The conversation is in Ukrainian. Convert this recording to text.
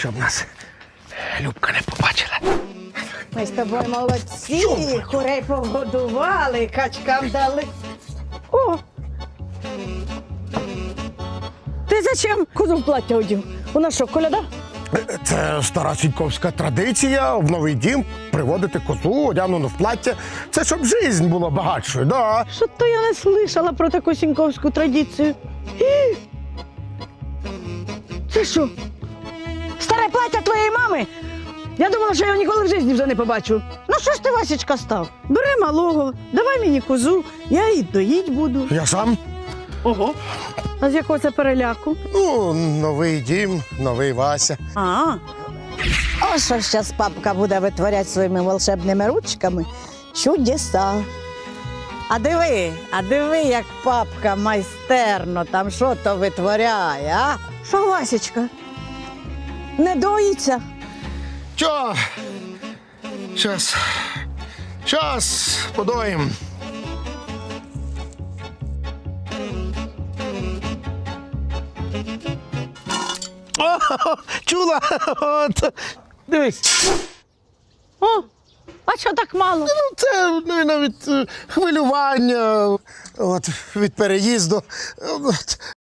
щоб нас Любка не побачила. Ми з тобою молодці, курей погодували, качкам дали. О! Ти зачем козу в плаття одів? У нас що, коляда? Це стара сіньковська традиція в новий дім приводити козу, одягнену в плаття. Це щоб жизнь була багатшою, да. Що то я не слышала про таку сіньковську традицію. Це що? Старе плаття твоєї мами? Я думала, що я його ніколи в житті вже не побачу. Ну що ж ти, Васічка, став? Бери малого, давай мені козу, я її доїть буду. Я сам. Ого. А з якого це переляку? Ну, новий дім, новий Вася. А, О, що зараз папка буде витворяти своїми волшебними ручками чудеса. А диви, а диви, як папка майстерно там що то витворяє, а? що, Васічка? Не доїться. Чо? Щас. Щас подоїм. О, чула? От. Дивись. О, а що так мало? Ну, це ну, навіть е, хвилювання от, від переїзду. От,